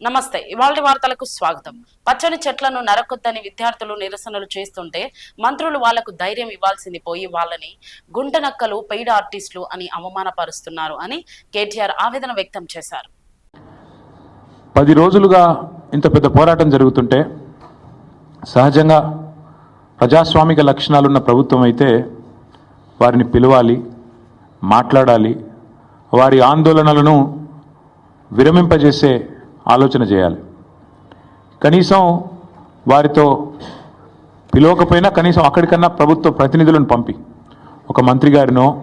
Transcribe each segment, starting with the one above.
నమస్తే ఇవాళ వార్తలకు స్వాగతం. పచ్చని చెట్లను నరకొద్దని విద్యార్థులు నిరసనలు చేస్తుంటే మంత్రులు వాళ్ళకు ధైర్యం ఇవ్వాల్సింది పోయి వాళ్ళని గుంటనక్కలు పెయిడ్ ఆర్టిస్టులు అని అవమానపరుస్తున్నారు అని కేటీఆర్ ఆవేదన వ్యక్తం చేశారు. పది రోజులుగా ఇంత పెద్ద పోరాటం జరుగుతుంటే సహజంగా ప్రజాస్వామిక లక్షణాలున్న ప్రభుత్వం అయితే వారిని పిలవాలి మాట్లాడాలి వారి ఆందోళనలను విరమింపజేసే ఆలోచన చేయాలి. కనీసం వారితో పిలవకపోయినా కనీసం అక్కడికన్నా ప్రభుత్వ ప్రతినిధులను పంపి. ఒక మంత్రి గారినో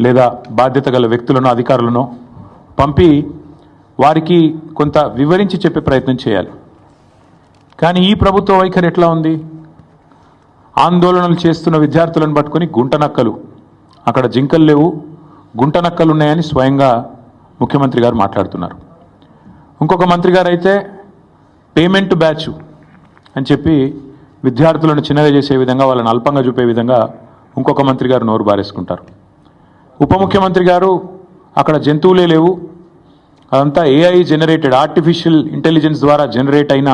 లేదా బాధ్యత గల వ్యక్తులను అధికారులను పంపి వారికి కొంత వివరించి చెప్పే ప్రయత్నం చేయాలి. కానీ ఈ ప్రభుత్వ వైఖరి ఎట్లా ఉంది? ఆందోళనలు చేస్తున్న విద్యార్థులను పట్టుకొని గుంటనక్కలు అక్కడ జింకలు లేవు గుంటనక్కలు ఉన్నాయని స్వయంగా ముఖ్యమంత్రి గారు మాట్లాడుతున్నారు. ఇంకొక మంత్రి గారు అయితే పేమెంట్ బ్యాచ్ అని చెప్పి విద్యార్థులను చిన్నగా చేసే విధంగా వాళ్ళని అల్పంగా చూపే విధంగా ఇంకొక మంత్రి గారు నోరు బారేసుకుంటారు. ఉప ముఖ్యమంత్రి గారు అక్కడ జంతువులే లేవు. అదంతా ఏఐ జనరేటెడ్ ఆర్టిఫిషియల్ ఇంటెలిజెన్స్ ద్వారా జనరేట్ అయిన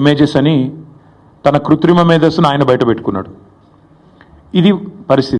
ఇమేజెస్ అని తన కృత్రిమ మేధస్సును ఆయన బయట పెట్టుకున్నాడు. ఇది పరిస్థితి.